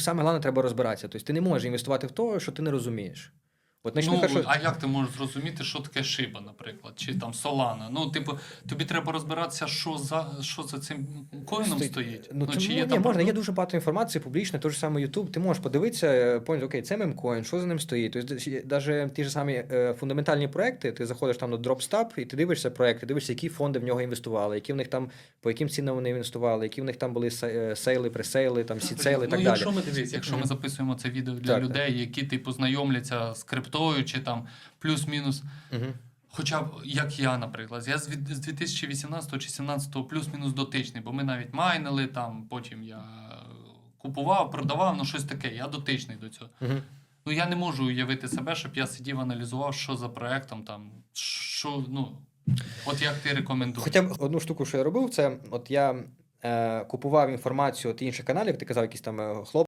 Саме головне, треба розбиратися. Тобто ти не можеш інвестувати в те, що ти не розумієш. От Ну, хорошо. а як ти можеш зрозуміти, що таке шиба, наприклад, чи там солана? Ну, типу, тобі треба розбиратися, що за що за цим коїном Стоїть. стоїть. Ну, чи чи, є ні, там можна, є дуже багато інформації публічної, той ж самий YouTube, ти можеш подивитися, е, поняти, окей, це мемкоін, що за ним стоїть. Тобто, навіть ті ж самі е, фундаментальні проекти, ти заходиш там на DropStab і ти дивишся проекти, дивишся, які фонди в нього інвестували, які в них там, по яким цінам вони інвестували, які в них там були е, сейли, пресейли, там сі-сейли і ну, так далі. якщо ми дивись, якщо ми записуємо це відео для Так, людей, які типу знайомляться з криптою, чи там плюс-мінус. Мгм. Хоча б як я, наприклад, я з 2018 чи 17 плюс-мінус дотичний, бо ми навіть майнили там, потім я купував, продавав, ну щось таке. Я дотичний до цього. Мгм. Ну я не можу уявити себе, щоб я сидів, аналізував, що за проектом там, що, ну, от як ти рекомендуєш. Хоча б одну штуку, що я робив, це от я е, купував інформацію від інших каналів, ти казав, якісь там е, хлоп.